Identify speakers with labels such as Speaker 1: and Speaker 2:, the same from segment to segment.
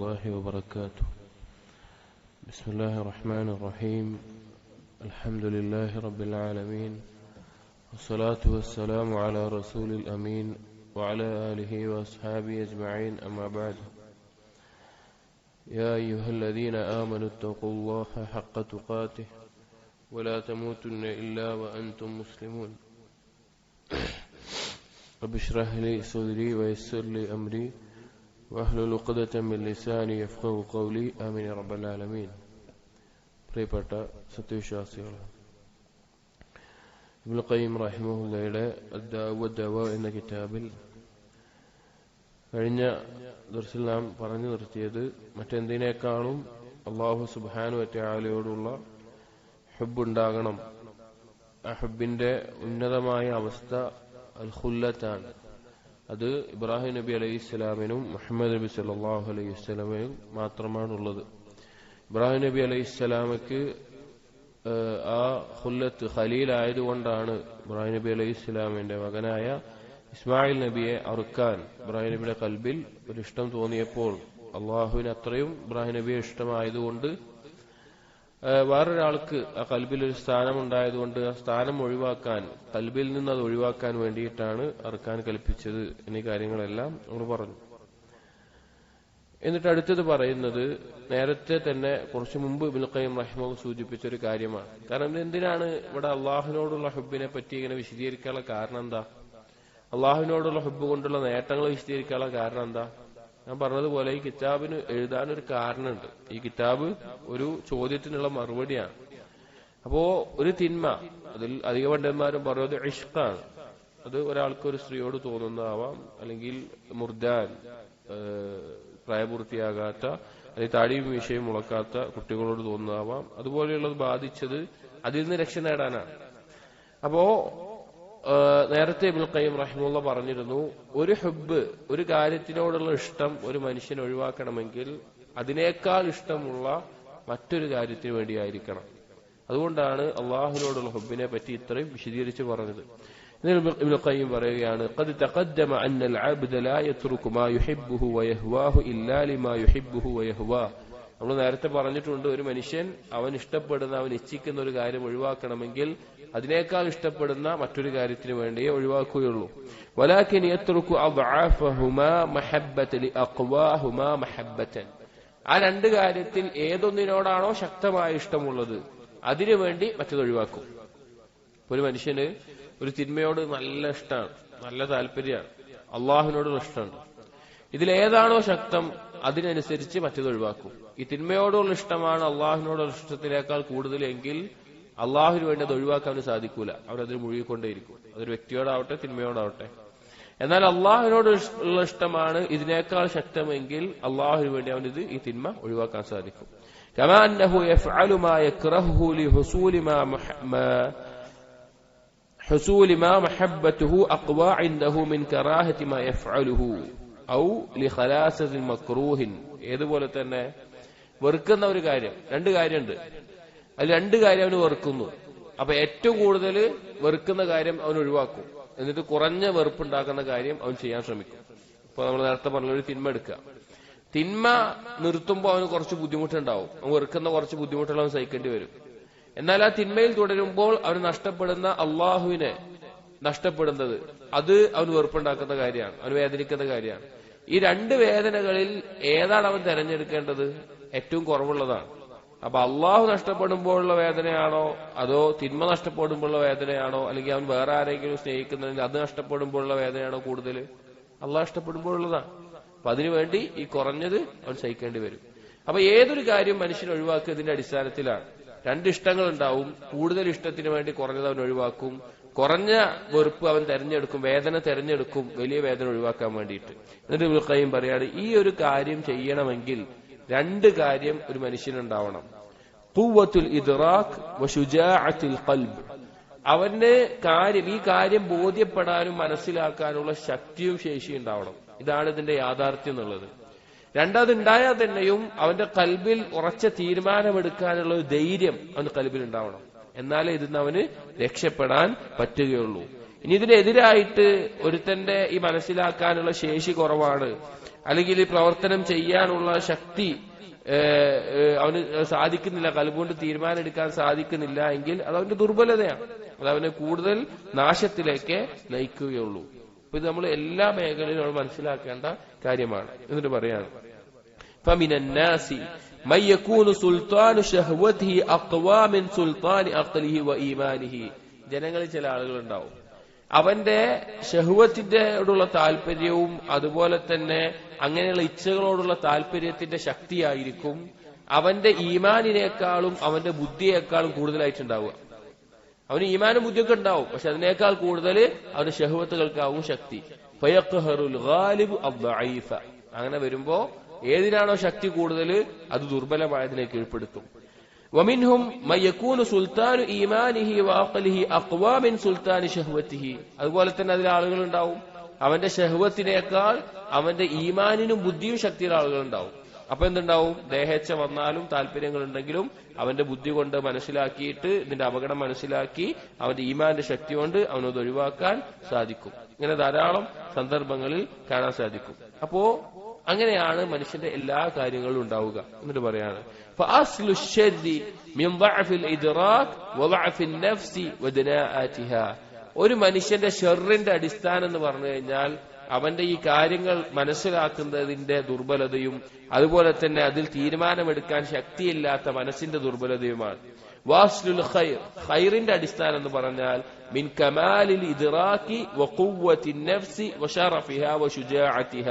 Speaker 1: الله وبركاته. بسم الله الرحمن الرحيم. الحمد لله رب العالمين. والصلاة والسلام على رسول الأمين وعلى آله وأصحابه أجمعين أما بعد. يا أيها الذين آمنوا اتقوا الله حق تقاته ولا تموتن إلا وأنتم مسلمون. رب اشرح لي صدري ويسر لي أمري വഹ്ലുൽ ഉഖ്ദത മിൻ ലിസാനി യഫ്ഖഹു ഖൗലി ആമീൻ റബ്ബൽ ആലമീൻ പ്രിയപ്പെട്ട സത്യവിശ്വാസികളെ ഇബ്നു ഖയ്യിം റഹിമഹുല്ലയുടെ ദവ എന്ന കിതാബിൽ കഴിഞ്ഞ ദർസിൽ നാം പറഞ്ഞു നിർത്തിയത് മറ്റെന്തിനേക്കാളും അള്ളാഹു സുബാനു ഒറ്റയാലയോടുള്ള ഹെബുണ്ടാകണം ആ ഹെബിന്റെ ഉന്നതമായ അവസ്ഥ അൽഹുല്ലത്താണ് അത് ഇബ്രാഹിം നബി അലൈഹി ഇസ്ലാമിനും മുഹമ്മദ് നബി സല്ലാഹു അലൈഹി വസ്ലാമിനും മാത്രമാണുള്ളത്. ഇബ്രാഹിം നബി അലൈഹി ഇസ്ലാമക്ക് ആ ഹുല്ലത്ത് ഖലീൽ ആയതുകൊണ്ടാണ് ഇബ്രാഹിം നബി അലൈഹി ഇസ്ലാമിന്റെ മകനായ ഇസ്മായിൽ നബിയെ അറുക്കാൻ ഇബ്രാഹിം നബിയുടെ കൽബിൽ ഒരു ഇഷ്ടം തോന്നിയപ്പോൾ അള്ളാഹുവിന് അത്രയും ഇബ്രാഹിം നബിയെ ഇഷ്ടമായതുകൊണ്ട് വേറൊരാൾക്ക് ആ കൽബിൽ ഒരു സ്ഥാനം ഉണ്ടായതുകൊണ്ട് ആ സ്ഥാനം ഒഴിവാക്കാൻ കൽബിൽ നിന്ന് അത് ഒഴിവാക്കാൻ വേണ്ടിയിട്ടാണ് അറുക്കാൻ കൽപ്പിച്ചത് എന്നീ കാര്യങ്ങളെല്ലാം നമ്മൾ പറഞ്ഞു. എന്നിട്ട് അടുത്തത് പറയുന്നത് നേരത്തെ തന്നെ കുറച്ചു മുമ്പ് ഇബിൽഖയും റഹ്മവും സൂചിപ്പിച്ച ഒരു കാര്യമാണ്. കാരണം എന്തിനാണ് ഇവിടെ അള്ളാഹുവിനോടുള്ള ഹുബിനെ പറ്റി ഇങ്ങനെ വിശദീകരിക്കാനുള്ള കാരണം എന്താ? അള്ളാഹുവിനോടുള്ള ഹുബ് കൊണ്ടുള്ള നേട്ടങ്ങൾ വിശദീകരിക്കാനുള്ള കാരണം എന്താ? ഞാൻ പറഞ്ഞതുപോലെ ഈ കിതാബിന് ഒരു കാരണമുണ്ട്. ഈ കിതാബ് ഒരു ചോദ്യത്തിനുള്ള മറുപടിയാണ്. അപ്പോ ഒരു തിന്മ അതിൽ അധിക പണ്ഡിതന്മാരും പറയുന്നത് ഇഷ്കാണ്. അത് ഒരാൾക്ക് ഒരു സ്ത്രീയോട് തോന്നുന്നതാവാം അല്ലെങ്കിൽ മുർദാൻ പ്രായപൂർത്തിയാകാത്ത അല്ലെങ്കിൽ താടിയും വിഷയം മുളക്കാത്ത കുട്ടികളോട് തോന്നുന്നതാവാം. അതുപോലെയുള്ളത് ബാധിച്ചത് അതിൽ നിന്ന് രക്ഷ നേടാനാണ്. അപ്പോ നേരത്തെ ഇബുൽ ഖയ്യം റഹിമുള്ള പറഞ്ഞിരുന്നു ഒരു ഹുബ് ഒരു കാര്യത്തിനോടുള്ള ഇഷ്ടം ഒരു മനുഷ്യൻ ഒഴിവാക്കണമെങ്കിൽ അതിനേക്കാൾ ഇഷ്ടമുള്ള മറ്റൊരു കാര്യത്തിന് വേണ്ടിയായിരിക്കണം അതുകൊണ്ടാണ് അള്ളാഹുവിനോടുള്ള ഹുബിനെ പറ്റി ഇത്രയും വിശദീകരിച്ച് പറഞ്ഞത് ابن القيم പറയുകയാണ് قد تقدم أن العبد لا يترك ما يحبه ويهواه إلا لما يحبه ويهواه നമ്മൾ നേരത്തെ പറഞ്ഞിട്ടുണ്ട് ഒരു മനുഷ്യൻ അവൻ ഇഷ്ടപ്പെടുന്ന അവൻ ഇച്ഛിക്കുന്ന ഒരു കാര്യം ഒഴിവാക്കണമെങ്കിൽ അതിനേക്കാൾ ഇഷ്ടപ്പെടുന്ന മറ്റൊരു കാര്യത്തിന് വേണ്ടിയേ ഒഴിവാക്കുകയുള്ളൂ. വലാക്കിൻ ആ രണ്ട് കാര്യത്തിൽ ഏതൊന്നിനോടാണോ ശക്തമായ ഇഷ്ടമുള്ളത് അതിനു വേണ്ടി മറ്റത് ഒഴിവാക്കും. ഒരു മനുഷ്യന് ഒരു തിന്മയോട് നല്ല ഇഷ്ടമാണ് നല്ല താല്പര്യമാണ് അള്ളാഹുവിനോടുള്ള ഇഷ്ടമുണ്ട് ഇതിലേതാണോ ശക്തം അതിനനുസരിച്ച് മറ്റത് ഒഴിവാക്കും. ഈ തിന്മയോടുള്ള ഇഷ്ടമാണ് അള്ളാഹുവിനോടുള്ള ഇഷ്ടത്തിനേക്കാൾ കൂടുതൽ എങ്കിൽ അള്ളാഹുവിന് വേണ്ടി അത് ഒഴിവാക്കാൻ സാധിക്കൂല അവരതിന് മുഴുകിക്കൊണ്ടേയിരിക്കും അതൊരു വ്യക്തിയോടാവട്ടെ തിന്മയോടാവട്ടെ എന്നാൽ അള്ളാഹുവിനോട് ഉള്ള ഇഷ്ടമാണ് ഇതിനേക്കാൾ ശക്തമെങ്കിൽ അള്ളാഹുവിന് വേണ്ടി അവൻ ഇത് ഈ തിന്മ ഒഴിവാക്കാൻ സാധിക്കും كما أنه يفعل ما يكرهه لحصول ما, ما حصول ما محبته أقوى عنده من كراهة ما يفعله ഔ ലിഖലാസ മക്രൂഹിൻ ഏതുപോലെ തന്നെ വെറുക്കുന്ന ഒരു കാര്യം. രണ്ട് കാര്യമുണ്ട്. അതിൽ രണ്ട് കാര്യം അവന് വെറുക്കുന്നു. അപ്പൊ ഏറ്റവും കൂടുതൽ വെറുക്കുന്ന കാര്യം അവൻ ഒഴിവാക്കും. എന്നിട്ട് കുറഞ്ഞ വെറുപ്പുണ്ടാക്കുന്ന കാര്യം അവൻ ചെയ്യാൻ ശ്രമിക്കും. ഇപ്പൊ നമ്മൾ നേരത്തെ പറഞ്ഞ ഒരു തിന്മ എടുക്കുക. തിന്മ നിർത്തുമ്പോൾ അവന് കുറച്ച് ബുദ്ധിമുട്ടുണ്ടാവും. അവൻ വെറുക്കുന്ന കുറച്ച് ബുദ്ധിമുട്ടുകൾ അവൻ സഹിക്കേണ്ടി വരും. എന്നാൽ ആ തിന്മയിൽ തുടരുമ്പോൾ അവന് നഷ്ടപ്പെടുന്ന അള്ളാഹുവിനെ നഷ്ടപ്പെടുന്നത് അത് അവന് വെറുപ്പുണ്ടാക്കുന്ന കാര്യമാണ്. അവന് വേദനിക്കുന്ന കാര്യമാണ്. ഈ രണ്ട് വേദനകളിൽ ഏതാണ് അവൻ തെരഞ്ഞെടുക്കേണ്ടത്? ഏറ്റവും കുറവുള്ളതാണ്. അപ്പൊ അള്ളാഹു നഷ്ടപ്പെടുമ്പോഴുള്ള വേദനയാണോ? അതോ തിന്മ നഷ്ടപ്പെടുമ്പോഴുള്ള വേദനയാണോ? അല്ലെങ്കിൽ അവൻ വേറെ ആരെങ്കിലും സ്നേഹിക്കുന്നതിന് അത് നഷ്ടപ്പെടുമ്പോഴുള്ള വേദനയാണോ കൂടുതൽ? അള്ളാഹ് നഷ്ടപ്പെടുമ്പോഴുള്ളതാണ്. അപ്പൊ അതിനുവേണ്ടി ഈ കുറഞ്ഞത് അവൻ സഹിക്കേണ്ടി വരും. അപ്പൊ ഏതൊരു കാര്യം മനുഷ്യൻ ഒഴിവാക്കിയതിന്റെ അടിസ്ഥാനത്തിലാണ്. രണ്ട് ഇഷ്ടങ്ങൾ ഉണ്ടാവും. കൂടുതൽ ഇഷ്ടത്തിന് വേണ്ടി കുറഞ്ഞത് അവൻ ഒഴിവാക്കും. കുറഞ്ഞ വെറുപ്പ് അവൻ തെരഞ്ഞെടുക്കും. വേദന തെരഞ്ഞെടുക്കും. വലിയ വേദന ഒഴിവാക്കാൻ വേണ്ടിയിട്ട്. എന്നിട്ട് വിൽക്കയും പറയാണ് ഈ ഒരു കാര്യം ചെയ്യണമെങ്കിൽ രണ്ട് കാര്യം ഒരു മനുഷ്യനുണ്ടാവണം. പൂവത്തുൽ ഇദ്റാഖ് വഷുജാഅത്തുൽ ഖൽബ്. അവന് കാര്യം ഈ കാര്യം ബോധ്യപ്പെടാനും മനസ്സിലാക്കാനുള്ള ശക്തിയും ശേഷിയും ഉണ്ടാവണം. ഇതാണ് ഇതിന്റെ യാഥാർത്ഥ്യം എന്നുള്ളത്. രണ്ടതുണ്ടായാൽ തന്നെയും അവന്റെ കൽബിൽ ഉറച്ച തീരുമാനമെടുക്കാനുള്ള ധൈര്യം അവന്റെ കൽബിൽ ഉണ്ടാവണം. എന്നാലേ ഇതിന്ന് അവന് രക്ഷപ്പെടാൻ പറ്റുകയുള്ളൂ. ഇനി ഇതിനെതിരായിട്ട് ഒരുത്തന്റെ ഈ മനസ്സിലാക്കാനുള്ള ശേഷി കുറവാണ്. അല്ലെങ്കിൽ ഈ പ്രവർത്തനം ചെയ്യാനുള്ള ശക്തി ഏഹ്, ഏഹ്, അവന് സാധിക്കുന്നില്ല കൽബുകൊണ്ട് തീരുമാനം എടുക്കാൻ സാധിക്കുന്നില്ല എങ്കിൽ അത് അവന്റെ ദുർബലതയാണ് അത് അവനെ കൂടുതൽ നാശത്തിലേക്ക് നയിക്കുകയുള്ളൂ അപ്പൊ ഇത് നമ്മൾ എല്ലാ മേഖലയിലും നമ്മൾ മനസ്സിലാക്കേണ്ട കാര്യമാണ് എന്നിട്ട് പറയാണ് فمن الناس من يكون سلطان شهوته أقوى من سلطان عقله وإيمانه ജനങ്ങളിൽ ചില ആളുകൾ ഉണ്ടാവും അവന്റെ ഷഹുവത്തിന്റെയോടുള്ള താല്പര്യവും അതുപോലെ തന്നെ അങ്ങനെയുള്ള ഇച്ഛകളോടുള്ള താല്പര്യത്തിന്റെ ശക്തിയായിരിക്കും അവന്റെ ഈമാനിനേക്കാളും അവന്റെ ബുദ്ധിയേക്കാളും കൂടുതലായിട്ടുണ്ടാവുക. അവന് ഈമാനും ബുദ്ധിയൊക്കെ ഉണ്ടാവും പക്ഷെ അതിനേക്കാൾ കൂടുതൽ അവന് ഷഹുവത്തുകൾക്കാവും ശക്തി. അങ്ങനെ വരുമ്പോ ഏതിനാണോ ശക്തി കൂടുതൽ അത് ദുർബലമായതിനെ കീഴ്പ്പെടുത്തും. ومنهم من يكون سلطان إيمانه وعقله أقوى من سلطان شهوته അതുപോലെ തന്നെ അതിൽ ആളുകൾ ഉണ്ടാവും അവന്റെ ഷഹുവത്തിനേക്കാൾ അവന്റെ ഈമാനിനും ബുദ്ധിയും ശക്തിയുള്ള ആളുകൾ ഉണ്ടാവും അപ്പൊ എന്തുണ്ടാവും ദേഹേച്ഛ വന്നാലും താല്പര്യങ്ങൾ ഉണ്ടെങ്കിലും അവന്റെ ബുദ്ധി കൊണ്ട് മനസ്സിലാക്കിയിട്ട് ഇതിന്റെ അപകടം മനസ്സിലാക്കി അവന്റെ ഈമാന്റെ ശക്തി കൊണ്ട് അവനത് ഒഴിവാക്കാൻ സാധിക്കും ഇങ്ങനെ ധാരാളം സന്ദർഭങ്ങളിൽ കാണാൻ സാധിക്കും അപ്പോ അങ്ങനെയാണ് മനുഷ്യന്റെ എല്ലാ കാര്യങ്ങളും ഉണ്ടാവുക. എന്നിട്ട് പറയാണ് ഒരു മനുഷ്യന്റെ ഷെറിന്റെ അടിസ്ഥാനം എന്ന് പറഞ്ഞു കഴിഞ്ഞാൽ അവന്റെ ഈ കാര്യങ്ങൾ മനസ്സിലാക്കുന്നതിന്റെ ദുർബലതയും അതുപോലെ തന്നെ അതിൽ തീരുമാനമെടുക്കാൻ ശക്തിയില്ലാത്ത മനസ്സിന്റെ ദുർബലതയുമാണ്. വാസ്ലുൽ ഖൈർ ഖൈറിന്റെ അടിസ്ഥാനം എന്ന് പറഞ്ഞാൽ മിൻ കമാലിൽ ഇദ്റാക്കി വഖുവ്വത്തി നഫ്സി വശറഫിഹ വശുജാഅത്തിഹ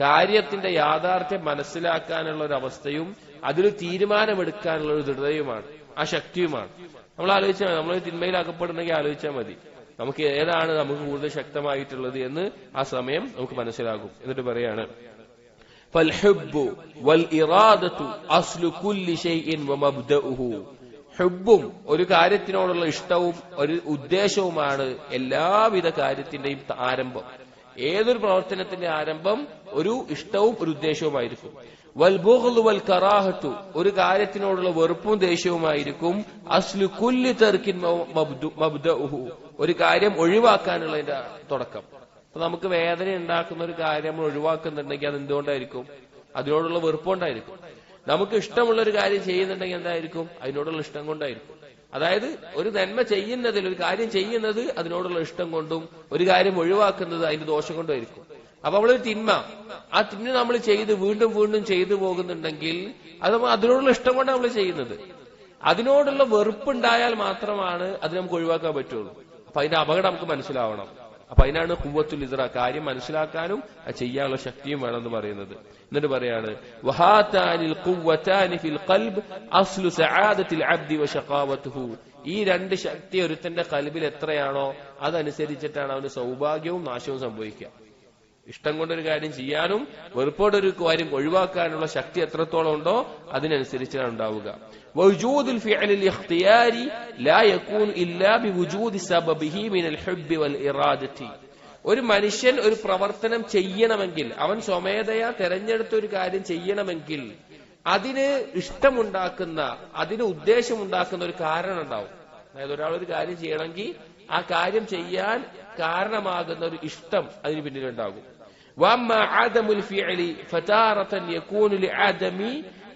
Speaker 1: കാര്യത്തിന്റെ യാഥാർത്ഥ്യം മനസ്സിലാക്കാനുള്ള ഒരു അവസ്ഥയും അതിൽ തീരുമാനമെടുക്കാനുള്ള ഒരു ദൃഢതയുമാണ് ആ ശക്തിയുമാണ് നമ്മൾ ആലോചിച്ചാൽ മതി നമ്മൾ തിന്മയിൽ അകപ്പെടുന്നെങ്കിൽ ആലോചിച്ചാൽ മതി നമുക്ക് ഏതാണ് നമുക്ക് കൂടുതൽ ശക്തമായിട്ടുള്ളത് എന്ന് ആ സമയം നമുക്ക് മനസ്സിലാകും എന്നിട്ട് പറയാണ് فالحب والإرادة أصل كل شيء ومبدأه ഹുബും ഒരു കാര്യത്തിനോടുള്ള ഇഷ്ടവും ഒരു ഉദ്ദേശവുമാണ് എല്ലാവിധ കാര്യത്തിന്റെയും ആരംഭം. ഏതൊരു പ്രവർത്തനത്തിന്റെ ആരംഭം ഒരു ഇഷ്ടവും ഒരു ഉദ്ദേശവുമായിരിക്കും. വൽ ബുഗ്ളു വൽ കറാഹത്തു ഒരു കാര്യത്തിനോടുള്ള വെറുപ്പും ദേഷ്യവുമായിരിക്കും. അസ്ലു കുല്ലി തെർക്കിൻ മബ്ദഉഹു ഒരു കാര്യം ഒഴിവാക്കാനുള്ളതിന്റെ തുടക്കം. അപ്പൊ നമുക്ക് വേദന ഉണ്ടാക്കുന്ന ഒരു കാര്യം നമ്മൾ ഒഴിവാക്കുന്നുണ്ടെങ്കിൽ അത് എന്തുകൊണ്ടായിരിക്കും? അതിനോടുള്ള വെറുപ്പുകൊണ്ടായിരിക്കും നമുക്ക് ഇഷ്ടമുള്ള ഒരു കാര്യം ചെയ്യുന്നുണ്ടെങ്കിൽ എന്തായിരിക്കും? അതിനോടുള്ള ഇഷ്ടം കൊണ്ടായിരിക്കും. അതായത് ഒരു നന്മ ചെയ്യുന്നതിൽ ഒരു കാര്യം ചെയ്യുന്നത് അതിനോടുള്ള ഇഷ്ടം കൊണ്ടും ഒരു കാര്യം ഒഴിവാക്കുന്നത് അതിന്റെ ദോഷം കൊണ്ടായിരിക്കും അപ്പൊ നമ്മളൊരു തിന്മ. ആ തിന്മ നമ്മൾ ചെയ്ത് വീണ്ടും വീണ്ടും ചെയ്തു പോകുന്നുണ്ടെങ്കിൽ അത് അതിനോടുള്ള ഇഷ്ടം കൊണ്ടാണ് നമ്മൾ ചെയ്യുന്നത്. അതിനോടുള്ള വെറുപ്പുണ്ടായാൽ മാത്രമാണ് അത് നമുക്ക് ഒഴിവാക്കാൻ പറ്റുള്ളൂ. അപ്പൊ അതിന്റെ അപകടം നമുക്ക് മനസ്സിലാവണം. അപ്പൊ അതിനാണ് കുവത്തുൽ ഇസ്ര കാര്യം മനസ്സിലാക്കാനും ചെയ്യാനുള്ള ശക്തിയും വേണമെന്ന് പറയുന്നത്. എന്നിട്ട് പറയാണ് ഈ രണ്ട് ശക്തി ഒരുത്തന്റെ കൽബിൽ എത്രയാണോ അതനുസരിച്ചിട്ടാണ് അവന് സൗഭാഗ്യവും നാശവും സംഭവിക്കുക. ഇഷ്ടം കൊണ്ടൊരു കാര്യം ചെയ്യാനും വെറുപ്പോടൊരു കാര്യം ഒഴിവാക്കാനുള്ള ശക്തി എത്രത്തോളം ഉണ്ടോ അതിനനുസരിച്ചാണ് ഉണ്ടാവുക ووجود الفعل الاختياري لا يكون إلا بوجود سببه من الحب والإرادة ഒരു മനുഷ്യൻ ഒരു പ്രവർത്തനം ചെയ്യണമെങ്കിൽ അവൻ സ്വമേധയാ തെരഞ്ഞെടുത്ത ഒരു കാര്യം ചെയ്യണമെങ്കിൽ അതിന് ഇഷ്ടമുണ്ടാക്കുന്ന അതിന് ഉദ്ദേശമുണ്ടാക്കുന്ന ഒരു കാരണം ഉണ്ടാവും അതായത് ഒരാൾ ഒരു കാര്യം ചെയ്യണമെങ്കിൽ ആ കാര്യം ചെയ്യാൻ കാരണമാകുന്ന ഒരു ഇഷ്ടം അതിന് പിന്നിലുണ്ടാകും واما عدم الفعل فتارة يكون لعدم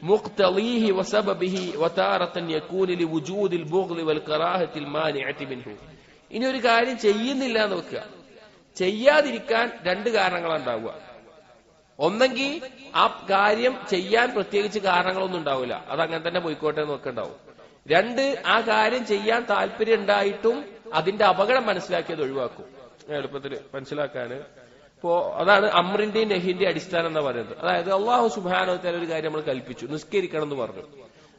Speaker 1: مقتضيه وسببه وتارة يكون لوجود البغض والكراهة المانعة منه ഇനി ഒരു കാര്യം ചെയ്യുന്നില്ല എന്ന് വെക്കുക ചെയ്യാതിരിക്കാൻ രണ്ട് കാരണങ്ങളാണ് ഉണ്ടാവുക ഒന്നെങ്കിൽ ആ കാര്യം ചെയ്യാൻ പ്രത്യേകിച്ച് കാരണങ്ങളൊന്നും ഉണ്ടാവില്ല അത് അങ്ങനെ തന്നെ പോയിക്കോട്ടെ എന്ന് വെക്കുണ്ടാവും രണ്ട് ആ കാര്യം ചെയ്യാൻ താല്പര്യം ഉണ്ടായിട്ടും അതിന്റെ അപകടം മനസ്സിലാക്കിയത് ഒഴിവാക്കും എളുപ്പത്തിൽ മനസ്സിലാക്കാന് ഇപ്പോ അതാണ് അമ്രിന്റെയും നെഹിന്റെയും അടിസ്ഥാനം എന്ന് പറയുന്നത്. അതായത് അള്ളാഹു സുബാനോത്താൽ ഒരു കാര്യം നമ്മൾ കൽപ്പിച്ചു. നിസ്കരിക്കണം എന്ന് പറഞ്ഞു.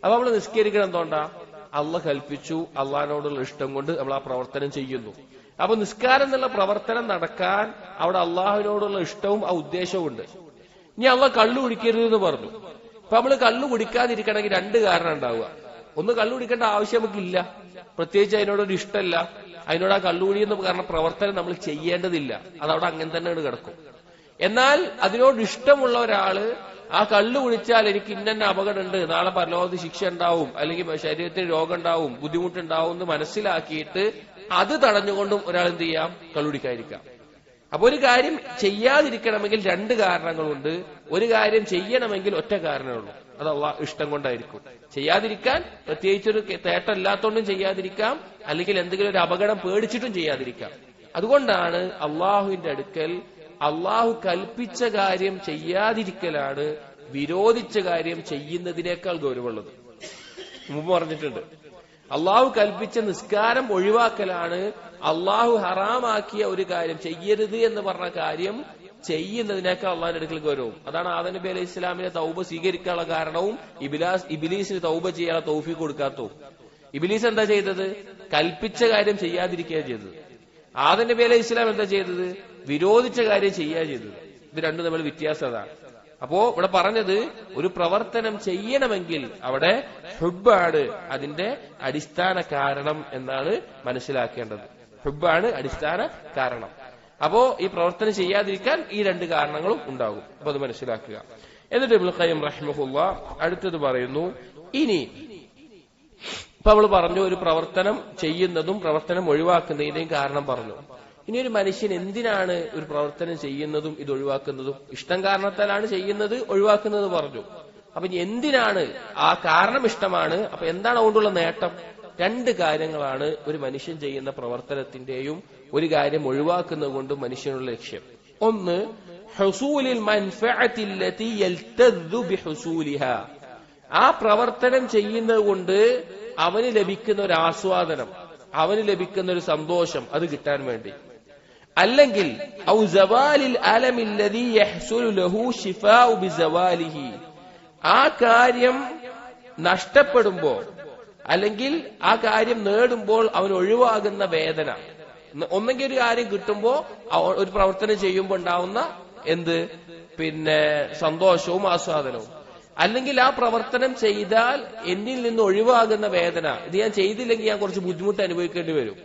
Speaker 1: അപ്പൊ നമ്മൾ നിസ്കരിക്കണം എന്തുകൊണ്ടാ? അള്ള കൽപ്പിച്ചു. അള്ളഹാനോടുള്ള ഇഷ്ടം കൊണ്ട് നമ്മൾ ആ പ്രവർത്തനം ചെയ്യുന്നു. അപ്പൊ നിസ്കാരം എന്നുള്ള പ്രവർത്തനം നടക്കാൻ അവിടെ അള്ളാഹുവിനോടുള്ള ഇഷ്ടവും ആ ഉദ്ദേശവും ഉണ്ട്. ഇനി അള്ള കള്ളു കുടിക്കരുത് എന്ന് പറഞ്ഞു. അപ്പൊ നമ്മൾ കള്ളു കുടിക്കാതിരിക്കണമെങ്കിൽ രണ്ട് കാരണം ഉണ്ടാവുക. ഒന്ന് കള്ളു കുടിക്കേണ്ട ആവശ്യം നമുക്കില്ല. പ്രത്യേകിച്ച് അതിനോടൊരു ഇഷ്ടമല്ല അതിനോട് ആ കള്ളുകുഴി എന്ന് പറഞ്ഞ പ്രവർത്തനം നമ്മൾ ചെയ്യേണ്ടതില്ല. അതവിടെ അങ്ങനെ തന്നെ കിടക്കും. എന്നാൽ അതിനോട് ഇഷ്ടമുള്ള ഒരാൾ ആ കള്ളു കുടിച്ചാൽ എനിക്ക് ഇന്ന അപകടമുണ്ട് നാളെ പരലോകത്ത് ശിക്ഷ ഉണ്ടാവും അല്ലെങ്കിൽ ശരീരത്തിന് രോഗം ഉണ്ടാവും ബുദ്ധിമുട്ടുണ്ടാവും എന്ന് മനസ്സിലാക്കിയിട്ട് അത് തടഞ്ഞുകൊണ്ടും ഒരാൾ എന്ത് ചെയ്യാം? കള്ളുടിക്കാതിരിക്കാം അപ്പൊ ഒരു കാര്യം ചെയ്യാതിരിക്കണമെങ്കിൽ രണ്ട് കാരണങ്ങളുണ്ട്. ഒരു കാര്യം ചെയ്യണമെങ്കിൽ ഒറ്റ കാരണമേ ഉള്ളൂ. അത് അള്ളാഹ് ഇഷ്ടം കൊണ്ടായിരിക്കും. ചെയ്യാതിരിക്കാൻ പ്രത്യേകിച്ചൊരു തേട്ടമില്ലാത്തോണ്ടും ചെയ്യാതിരിക്കാം. അല്ലെങ്കിൽ എന്തെങ്കിലും ഒരു അപകടം പേടിച്ചിട്ടും ചെയ്യാതിരിക്കാം. അതുകൊണ്ടാണ് അള്ളാഹുവിന്റെ അടുക്കൽ അള്ളാഹു കൽപ്പിച്ച കാര്യം ചെയ്യാതിരിക്കലാണ് വിരോധിച്ച കാര്യം ചെയ്യുന്നതിനേക്കാൾ ഗൗരവമുള്ളത്. മുമ്പ് പറഞ്ഞിട്ടുണ്ട്. അള്ളാഹു കൽപ്പിച്ച നിസ്കാരം ഒഴിവാക്കലാണ് അള്ളാഹു ഹറാമാക്കിയ ഒരു കാര്യം ചെയ്യരുത് എന്ന് പറഞ്ഞ കാര്യം ചെയ്യുന്നതിനേക്കാൾ അള്ളാഹിന്റെ അടുക്കൽ ഗൗരവം. അതാണ് ആദ നബി അലൈഹി ഇസ്ലാമിനെ തൗബ സ്വീകരിക്കാനുള്ള കാരണവും ഇബിലാസ് ഇബിലീസിന് തൗബ ചെയ്യാനുള്ള തൗഫി കൊടുക്കാത്തവും ഇബിലീസ് എന്താ ചെയ്തത്? കൽപ്പിച്ച കാര്യം ചെയ്യാതിരിക്കുക ചെയ്തത്. ആദ നബി അലൈഹി ഇസ്ലാം എന്താ ചെയ്തത്? വിരോധിച്ച കാര്യം ചെയ്യുക ചെയ്തത്. ഇത് രണ്ടും തമ്മിൽ വ്യത്യാസം അപ്പോ ഇവിടെ പറഞ്ഞത് ഒരു പ്രവർത്തനം ചെയ്യണമെങ്കിൽ അവിടെ ഹുബാണ് അതിന്റെ അടിസ്ഥാന കാരണം എന്നാണ് മനസ്സിലാക്കേണ്ടത്. ഹുബാണ് അടിസ്ഥാന കാരണം. അപ്പോ ഈ പ്രവർത്തനം ചെയ്യാതിരിക്കാൻ ഈ രണ്ട് കാരണങ്ങളും ഉണ്ടാകും. അപ്പൊ അത് മനസ്സിലാക്കുക. എന്നിട്ട് ഇബ്നുൽ ഖയ്യിം റഹ്മഹുല്ല അടുത്തത് പറയുന്നു ഇനി ഇപ്പൊ അവൾ പറഞ്ഞു ഒരു പ്രവർത്തനം ചെയ്യുന്നതും പ്രവർത്തനം ഒഴിവാക്കുന്നതിന്റെയും കാരണം പറഞ്ഞു. ഇനി ഒരു മനുഷ്യൻ എന്തിനാണ് ഒരു പ്രവർത്തനം ചെയ്യുന്നതും ഇത് ഒഴിവാക്കുന്നതും? ഇഷ്ടം കാരണത്താലാണ് ചെയ്യുന്നത് ഒഴിവാക്കുന്നത് പറഞ്ഞു. അപ്പൊ എന്തിനാണ്? ആ കാരണം ഇഷ്ടമാണ്. അപ്പൊ എന്താണ് അതുകൊണ്ടുള്ള നേട്ടം? രണ്ട് കാര്യങ്ങളാണ് ഒരു മനുഷ്യൻ ചെയ്യുന്ന പ്രവർത്തനത്തിന്റെയും ഒരു കാര്യം ഒഴിവാക്കുന്നത് കൊണ്ട് മനുഷ്യനുള്ള ലക്ഷ്യം. ഒന്ന് ആ പ്രവർത്തനം ചെയ്യുന്നത് കൊണ്ട് അവന് ലഭിക്കുന്ന ഒരു ആസ്വാദനം അവന് ലഭിക്കുന്ന ഒരു സന്തോഷം അത് കിട്ടാൻ വേണ്ടി. അല്ലെങ്കിൽ ആ കാര്യം നഷ്ടപ്പെടുമ്പോ അല്ലെങ്കിൽ ആ കാര്യം നേടുമ്പോൾ അവൻ ഒഴിവാകുന്ന വേദന. ഒന്നെങ്കിൽ ഒരു കാര്യം കിട്ടുമ്പോ ഒരു പ്രവർത്തനം ചെയ്യുമ്പോൾ ഉണ്ടാവുന്ന എന്ത്? പിന്നെ സന്തോഷവും ആസ്വാദനവും. അല്ലെങ്കിൽ ആ പ്രവർത്തനം ചെയ്താൽ എന്നിൽ നിന്ന് ഒഴിവാകുന്ന വേദന. ഇത് ഞാൻ ചെയ്തില്ലെങ്കിൽ ഞാൻ കുറച്ച് ബുദ്ധിമുട്ട് അനുഭവിക്കേണ്ടി വരും.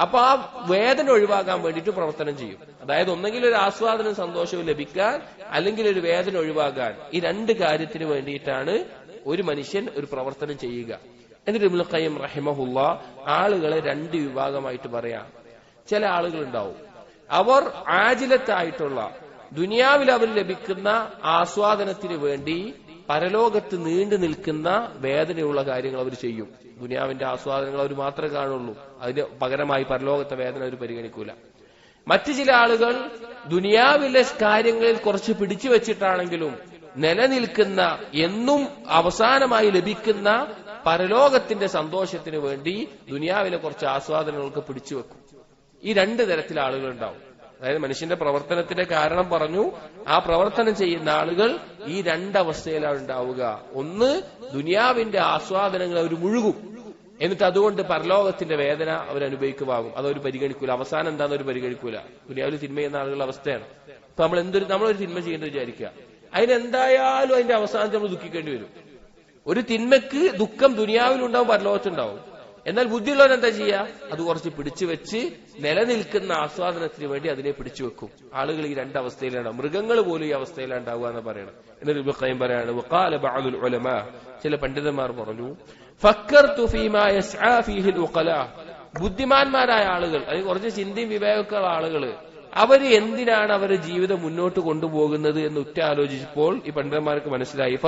Speaker 1: അപ്പൊ ആ വേദന ഒഴിവാക്കാൻ വേണ്ടിയിട്ട് പ്രവർത്തനം ചെയ്യും. അതായത് ഒന്നെങ്കിൽ ഒരു ആസ്വാദനം സന്തോഷവും ലഭിക്കാൻ അല്ലെങ്കിൽ ഒരു വേദന ഒഴിവാക്കാൻ ഈ രണ്ട് കാര്യത്തിന് വേണ്ടിയിട്ടാണ് ഒരു മനുഷ്യൻ ഒരു പ്രവർത്തനം ചെയ്യുക. എന്നിട്ട് ഇബ്നുൽ ഖയ്യം റഹിമഹുല്ല ആളുകളെ രണ്ട് വിഭാഗമായിട്ട് പറയാം. ചില ആളുകൾ ഉണ്ടാവും അവർ ആജിലത്തായിട്ടുള്ള ദുനിയാവിൽ അവർ ലഭിക്കുന്ന ആസ്വാദനത്തിന് വേണ്ടി പരലോകത്ത് നീണ്ടു നിൽക്കുന്ന വേദനയുള്ള കാര്യങ്ങൾ അവർ ചെയ്യും. ദുനിയാവിന്റെ ആസ്വാദനങ്ങൾ അവർ മാത്രമേ കാണുള്ളൂ. അതിന് പകരമായി പരലോകത്തെ വേദന അവർ പരിഗണിക്കൂല. മറ്റു ചില ആളുകൾ ദുനിയാവിലെ കാര്യങ്ങളിൽ കുറച്ച് പിടിച്ചു വെച്ചിട്ടാണെങ്കിലും നിലനിൽക്കുന്ന എന്നും അവസാനമായി ലഭിക്കുന്ന പരലോകത്തിന്റെ സന്തോഷത്തിന് വേണ്ടി ദുനിയാവിലെ കുറച്ച് ആസ്വാദനങ്ങൾക്ക് പിടിച്ചു വെക്കും. ഈ രണ്ട് തരത്തിൽ ആളുകൾ ഉണ്ടാവും. അതായത് മനുഷ്യന്റെ പ്രവർത്തനത്തിന്റെ കാരണം പറഞ്ഞു ആ പ്രവർത്തനം ചെയ്യുന്ന ആളുകൾ ഈ രണ്ടവസ്ഥയിലാണ് ഉണ്ടാവുക. ഒന്ന് ദുനിയാവിന്റെ ആസ്വാദനങ്ങൾ അവർ മുഴുകും. എന്നിട്ട് അതുകൊണ്ട് പരലോകത്തിന്റെ വേദന അവർ അനുഭവിക്കുവാകും അതവർ പരിഗണിക്കൂല. അവസാനം എന്താണെന്ന് അവർ പരിഗണിക്കൂല. ദുനിയാവിൽ തിന്മ ചെയ്യുന്ന ആളുകളുടെ അവസ്ഥയാണ്. അപ്പൊ നമ്മൾ എന്തൊരു നമ്മളൊരു തിന്മ ചെയ്യുന്നത് വിചാരിക്കുക. അതിനെന്തായാലും അതിന്റെ അവസാനത്തെ നമ്മൾ ദുഃഖിക്കേണ്ടി വരും. ഒരു തിന്മക്ക് ദുഃഖം ദുനിയാവിലുണ്ടാവും പരലോകത്തുണ്ടാവും. എന്നാൽ ബുദ്ധിയുള്ളവൻ എന്താ ചെയ്യുക അത് കുറച്ച് പിടിച്ചു വെച്ച് നിലനിൽക്കുന്ന ആസ്വാദനത്തിന് വേണ്ടി അതിനെ പിടിച്ചു വെക്കും. ആളുകൾ ഈ രണ്ടവസ്ഥയിലാണ് മൃഗങ്ങൾ പോലും ഈ അവസ്ഥയിലാണ് ഉണ്ടാവുക എന്ന് പറയണം. ഇബ്നു ഖയ്യിം പറയാണ് ചില പണ്ഡിതന്മാർ പറഞ്ഞു ഫക്കർ ഫീമാ യസ്ആ ഫീഹിൽ ഉഖലാ. ബുദ്ധിമാന്മാരായ ആളുകൾ അല്ലെങ്കിൽ കുറച്ച് ചിന്തയും വിവേകമുള്ള ആളുകൾ അവർ എന്തിനാണ് അവരുടെ ജീവിതം മുന്നോട്ട് കൊണ്ടുപോകുന്നത് എന്ന് ഉറ്റ ആലോചിച്ചപ്പോൾ ഈ പണ്ഡിതന്മാർക്ക് മനസ്സിലായി.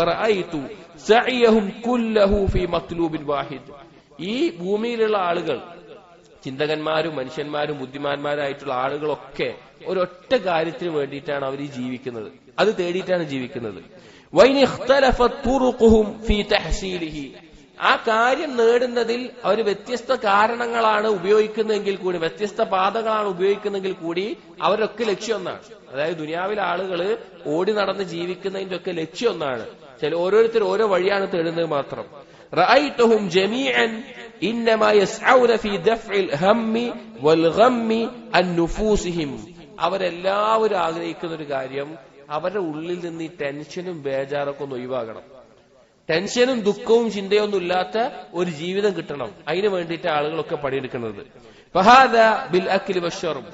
Speaker 1: ഈ ഭൂമിയിലുള്ള ആളുകൾ ചിന്തകന്മാരും മനുഷ്യന്മാരും ബുദ്ധിമാന്മാരായിട്ടുള്ള ആളുകളൊക്കെ ഒരൊറ്റ കാര്യത്തിന് വേണ്ടിയിട്ടാണ് അവർ ജീവിക്കുന്നത്. അത് തേടിയിട്ടാണ് ജീവിക്കുന്നത്. ആ കാര്യം നേടുന്നതിൽ അവർ വ്യത്യസ്ത കാരണങ്ങളാണ് ഉപയോഗിക്കുന്നതെങ്കിൽ കൂടി വ്യത്യസ്ത പാതകളാണ് ഉപയോഗിക്കുന്നതെങ്കിൽ കൂടി അവരൊക്കെ ലക്ഷ്യം ഒന്നാണ് അതായത് ദുനിയാവിലെ ആളുകൾ ഓടി നടന്ന് ജീവിക്കുന്നതിന്റെ ഒക്കെ ലക്ഷ്യം ഒന്നാണ് ചില ഓരോരുത്തർ ഓരോ വഴിയാണ് തേടുന്നത് മാത്രം. رأيتهم جميعا إنما يسعون في دفع الهم والغم عن نفوسهم അവരെല്ലാവരും ആഗ്രഹിക്കുന്ന ഒരു കാര്യം അവരുടെ ഉള്ളിൽ നിന്ന് ഈ ടെൻഷനും ബേജാറൊക്കെ ഒന്ന് ഒഴിവാകണം ടെൻഷനും ദുഃഖവും ചിന്തയൊന്നും ഇല്ലാത്ത ഒരു ജീവിതം കിട്ടണം അതിനു വേണ്ടിയിട്ട് ആളുകളൊക്കെ പണിയെടുക്കുന്നത് ഫഹാദ ബിൽ അക്കിൽ ബഷറും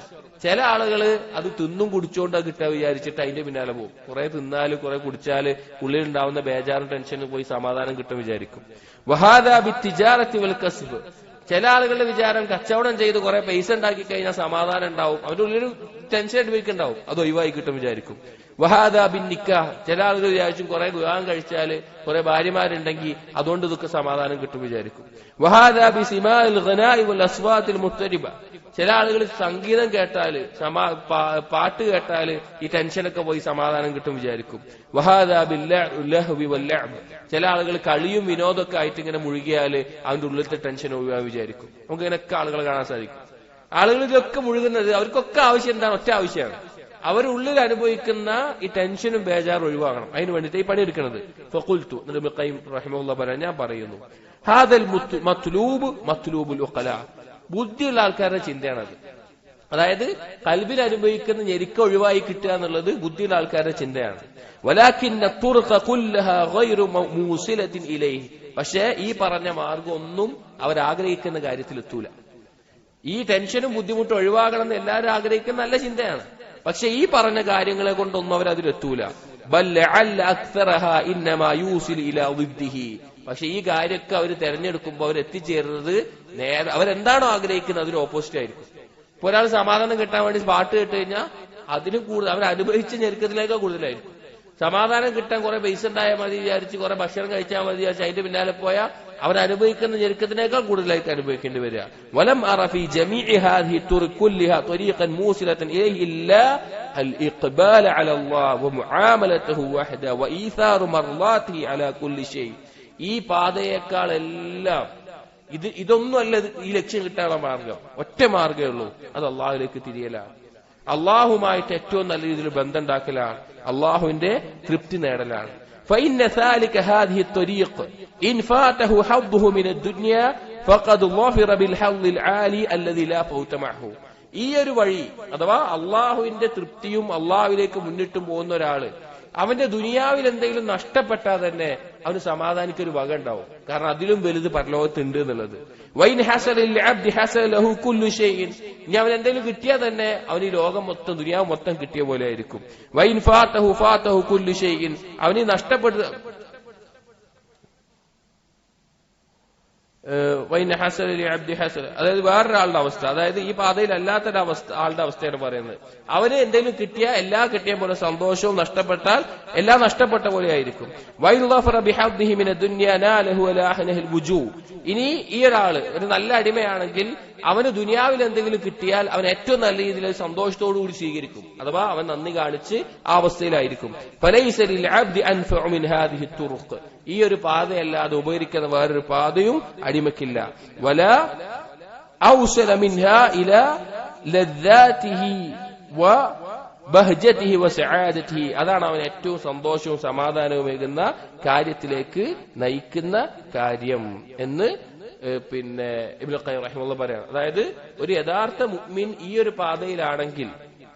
Speaker 1: ചില ആളുകൾ അത് തിന്നും കുടിച്ചോണ്ട് അത് കിട്ടാ വിചാരിച്ചിട്ട് അതിന്റെ പിന്നാലെ പോകും കുറെ തിന്നാൽ കുറെ കുടിച്ചാൽ ഉള്ളിലുണ്ടാവുന്ന ബേജാറും ടെൻഷനും പോയി സമാധാനം കിട്ടും വിചാരിക്കും. വഹാദാബി തിജാറത്തി വൽ ചില ആളുകളുടെ വിചാരം കച്ചവടം ചെയ്ത് കുറെ പൈസ ഉണ്ടാക്കി കഴിഞ്ഞാൽ സമാധാനം ഉണ്ടാവും. അവരുടെ ഉള്ളിൽ ടെൻഷൻ അനുഭവിക്കുന്നുണ്ടാവും അത് ഒഴിവായി കിട്ടും വിചാരിക്കും. വഹാദ ബിൻ നിക്കാഹ്. ചില ആളുകൾ വിചാരിച്ചും കുറെ വിവാഹം കഴിച്ചാൽ കുറെ ഭാര്യമാരുണ്ടെങ്കിൽ അതുകൊണ്ട് ഇതൊക്കെ സമാധാനം കിട്ടും വിചാരിക്കും. വഹാദാ ബി സിമാൽ മുത്തരിബ. ചില ആളുകൾ സംഗീതം കേട്ടാൽ സമാ പാട്ട് കേട്ടാൽ ഈ ടെൻഷനൊക്കെ പോയി സമാധാനം കിട്ടും വിചാരിക്കും. വഹാദാ ബിൽ ലഹ്വി വൽ ലഅബ്. ചില ആളുകൾ കളിയും വിനോദമൊക്കെ ആയിട്ട് ഇങ്ങനെ മുഴുകിയാൽ അവന്റെ ഉള്ളിലത്തെ ടെൻഷൻ ഒഴിവാൻ വിചാരിക്കും. നമുക്ക് ഇങ്ങനെയൊക്കെ ആളുകളെ കാണാൻ സാധിക്കും. ആളുകൾ ഇതൊക്കെ മുഴുകുന്നത് അവർക്കൊക്കെ ആവശ്യം എന്താണ്? ഒറ്റ ആവശ്യമാണ്. അവരുള്ളിൽ അനുഭവിക്കുന്ന ഈ ടെൻഷനും ബേജാറും ഒഴിവാകണം. അതിന് വേണ്ടിയിട്ട് ഈ പണിയെടുക്കണത് ഫുൽത്തു റഹിമുള്ള പറയാൻ ഞാൻ പറയുന്നു. ഹാദൽ മത്ലൂബ് മത്ലൂബുൽ ബുദ്ധിയുള്ള ആൾക്കാരുടെ ചിന്തയാണത്. അതായത് കൽബിൽ അനുഭവിക്കുന്ന ഞെരുക്ക ഒഴിവായി കിട്ടുക എന്നുള്ളത് ബുദ്ധിയുള്ള ആൾക്കാരുടെ ചിന്തയാണ്. പക്ഷേ ഈ പറഞ്ഞ മാർഗം ഒന്നും അവരാഗ്രഹിക്കുന്ന കാര്യത്തിൽ എത്തൂല ഈ ടെൻഷനും ബുദ്ധിമുട്ടും ഒഴിവാകണം എന്ന് എല്ലാവരും ആഗ്രഹിക്കുന്ന നല്ല ചിന്തയാണ്. പക്ഷെ ഈ പറഞ്ഞ കാര്യങ്ങളെ കൊണ്ടൊന്നും അവരതിലെത്തൂല. പക്ഷെ ഈ കാര്യമൊക്കെ അവർ തെരഞ്ഞെടുക്കുമ്പോൾ അവർ എത്തിച്ചേരുന്നത് നേരെ അവരെന്താണോ ആഗ്രഹിക്കുന്നത് അതിന് ഓപ്പോസിറ്റ് ആയിരിക്കും. ഇപ്പൊ ഒരാൾ സമാധാനം കിട്ടാൻ വേണ്ടി പാട്ട് കേട്ട് കഴിഞ്ഞാൽ അതിനും കൂടുതൽ അവർ അനുഭവിച്ച ഞെരുക്കത്തിലേക്ക് കൂടുതലായിരിക്കും. സമാധാനം കിട്ടാൻ കുറെ പൈസ ഉണ്ടായാൽ മതി വിചാരിച്ച് കുറെ ഭക്ഷണം കഴിച്ചാൽ മതി വിചാരിച്ച് അതിന്റെ പിന്നാലെ പോയാൽ അവരനുഭവിക്കുന്ന ഞെരുക്കത്തിനേക്കാൾ കൂടുതലായിട്ട് അനുഭവിക്കേണ്ടി വരിക. വലം അറഫി ജമീഇഹാദി ഇലൈഹി ഇഖ്ബാല വഹദ മർളാതി അല കുല്ലി ഷൈ. ഈ പാതയേക്കാൾ എല്ലാം ഇത് ഇതൊന്നുമല്ല ഈ ലക്ഷ്യം കിട്ടാനുള്ള മാർഗം. ഒറ്റ മാർഗമേ ഉള്ളൂ. അത് അള്ളാഹുലേക്ക് തിരിയലാണ്. അള്ളാഹുമായിട്ട് ഏറ്റവും നല്ല രീതിയിൽ ബന്ധം ഉണ്ടാക്കലാണ്. അള്ളാഹുവിന്റെ തൃപ്തി നേടലാണ്. فإن ذلك هذه الطريق إن فاته حظه من الدنيا فقد ظفر بالحظ العالي الذي لا فوت معه ഈ ഒരു വഴി അഥവാ അള്ളാഹുവിന്റെ തൃപ്തിയും അള്ളാഹുവിലേക്ക് മുന്നിട്ടും പോകുന്ന ഒരാള് അവന്റെ ദുനിയാവിൽ എന്തെങ്കിലും നഷ്ടപ്പെട്ടാൽ തന്നെ അവന് സമാധാനിക്കൊരു വക ഉണ്ടാവും. കാരണം അതിലും വലുത് പരലോകത്തുണ്ട് എന്നുള്ളത്. വൈൻ ഇനി അവൻ എന്തെങ്കിലും കിട്ടിയാൽ തന്നെ അവന് ഈ ലോകം മൊത്തം ദുനിയാവ് മൊത്തം കിട്ടിയ പോലെ ആയിരിക്കും. വൈൻ ഫാത്തഹു ഫാത്തഹു കുല്ലു ഷൈഇൻ. അവന് നഷ്ടപ്പെട്ട ഹസൽ അലി അബ്ദി ഹസൽ അതായത് വേറൊരാളുടെ അവസ്ഥ. അതായത് ഈ പാതയിൽ അല്ലാത്തൊരു അവസ്ഥ ആളുടെ അവസ്ഥയാണ് പറയുന്നത്. അവന് എന്തെങ്കിലും കിട്ടിയ എല്ലാ കിട്ടിയ പോലെ സന്തോഷവും നഷ്ടപ്പെട്ടാൽ എല്ലാം നഷ്ടപ്പെട്ട പോലെ ആയിരിക്കും. ഇനി ഈ ഒരാൾ ഒരു നല്ല അടിമയാണെങ്കിൽ അവന് ദുനിയാവിൽ എന്തെങ്കിലും കിട്ടിയാൽ അവൻ ഏറ്റവും നല്ല രീതിയിൽ സന്തോഷത്തോടു കൂടി സ്വീകരിക്കും. അഥവാ അവൻ നന്ദി കാണിച്ച് ആ അവസ്ഥയിലായിരിക്കും. ഈ ഒരു പാതയല്ലാതെ ഉപകരിക്കുന്ന വേറൊരു പാതയും അടിമക്കില്ല വല ഔസല മിൻഹ ഇല ലദ്ദാതിഹി വ وسعادته. വ സആദതിഹി അതാണ് അവൻ ഏറ്റവും സന്തോഷവും സമാധാനവുമേകുന്ന കാര്യത്തിലേക്ക് നയിക്കുന്ന കാര്യം എന്ന് പിന്നെ ഇബ്നു ഖയ്യിം റഹിമഹുള്ള പറയാണ് അതായത് ഒരു യഥാർത്ഥ മുഅ്മിൻ ഈ ഒരു പാതയിലാണെങ്കിൽ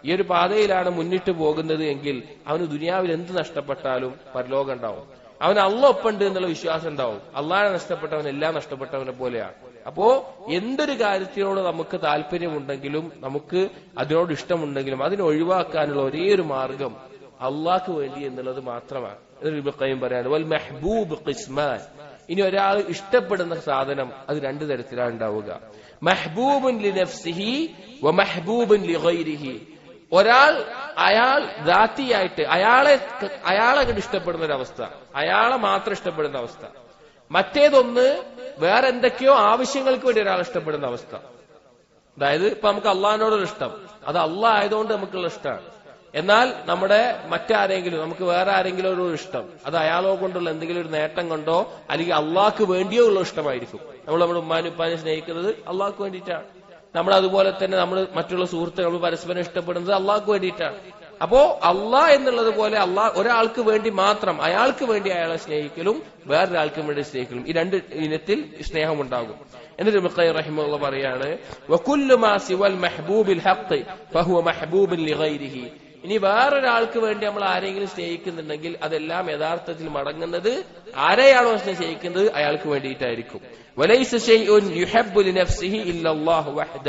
Speaker 1: ഈ ഒരു പാതയിലാണ് മുന്നിട്ട് പോകുന്നത് എങ്കിൽ അവന് ദുനിയാവിൽ എന്ത് നഷ്ടപ്പെട്ടാലും പരലോകം ഉണ്ടാവും. അവന് അള്ള ഒപ്പുണ്ട് എന്നുള്ള വിശ്വാസം ഉണ്ടാവും. അള്ളാഹെ നഷ്ടപ്പെട്ടവൻ എല്ലാം നഷ്ടപ്പെട്ടവനെ പോലെയാണ് അപ്പോ എന്തൊരു കാര്യത്തിനോട് നമുക്ക് താല്പര്യമുണ്ടെങ്കിലും നമുക്ക് അതിനോട് ഇഷ്ടമുണ്ടെങ്കിലും അതിനെ ഒഴിവാക്കാനുള്ള ഒരേ ഒരു മാർഗം അള്ളാഹ്ക്ക് വേണ്ടി എന്നുള്ളത് മാത്രമാണ് ഇബ്നു പറയാണ് വൽ മെഹബൂബ് ഖിസ്മാൻ. ഇനി ഒരാൾ ഇഷ്ടപ്പെടുന്ന സാധനം അത് രണ്ടു തരത്തിലാണ് ഉണ്ടാവുക. മെഹബൂബുൻ ലി നഫ്സിഹി വ മെഹബൂബുൻ ലി ഗൈരിഹി. ഒരാൾ അയാൾ ദാത്തിയായിട്ട് അയാളെ അയാളെ കണ്ട് ഇഷ്ടപ്പെടുന്ന ഒരു അവസ്ഥ അയാളെ മാത്രം ഇഷ്ടപ്പെടുന്ന അവസ്ഥ മറ്റേതൊന്ന് വേറെ എന്തൊക്കെയോ ആവശ്യങ്ങൾക്ക് വേണ്ടി ഒരാൾ ഇഷ്ടപ്പെടുന്ന അവസ്ഥ അതായത് ഇപ്പൊ നമുക്ക് അള്ളാഹിനോടൊരു ഇഷ്ടം. അത് അള്ളാഹ് ആയതുകൊണ്ട് നമുക്കുള്ള ഇഷ്ടമാണ് എന്നാൽ നമ്മുടെ മറ്റാരെങ്കിലും നമുക്ക് വേറെ ആരെങ്കിലും ഒരു ഇഷ്ടം. അത് അയാളോ കൊണ്ടുള്ള എന്തെങ്കിലും ഒരു നേട്ടം കൊണ്ടോ അല്ലെങ്കിൽ അള്ളാഹ്ക്ക് വേണ്ടിയോ ഉള്ള ഇഷ്ടമായിരിക്കും. നമ്മൾ നമ്മുടെ ഉമ്മാനും ഉപ്പാനും സ്നേഹിക്കുന്നത് അള്ളാഹ്ക്ക് വേണ്ടിയിട്ടാണ്. നമ്മൾ അതുപോലെ തന്നെ നമ്മൾ മറ്റുള്ള സുഹൃത്തുക്കൾ പരസ്പരം ഇഷ്ടപ്പെടുന്നത് അള്ളാഹ്ക്ക് വേണ്ടിയിട്ടാണ്. അപ്പോ അള്ളാഹ് എന്നുള്ളത് പോലെ അള്ളാഹ് ഒരാൾക്ക് വേണ്ടി മാത്രം അയാൾക്ക് വേണ്ടി അയാളെ സ്നേഹിക്കലും വേറൊരാൾക്കും വേണ്ടി സ്നേഹിക്കലും ഈ രണ്ട് ഇനത്തിൽ സ്നേഹം സ്നേഹമുണ്ടാകും. എന്നിട്ട് പറയാണ് വകുല്ലു മാ സിവൽ മെഹബൂബിൽ ഹഖ് ഫഹുവ മെഹബൂബിൻ ലിഗൈരിഹി ഇനി വേറൊരാൾക്ക് വേണ്ടി നമ്മൾ ആരെങ്കിലും സ്നേഹിക്കുന്നുണ്ടെങ്കിൽ അതെല്ലാം യഥാർത്ഥത്തിൽ മടങ്ങുന്നത് ആരെയാണോ സ്നേഹിക്കുന്നത് അയാൾക്ക് വേണ്ടിയിട്ടായിരിക്കും വലൈസ ഷൈഉൻ യുഹബ്ബു ലിനഫ്സിഹി ഇല്ലല്ലാഹു വഹ്ദ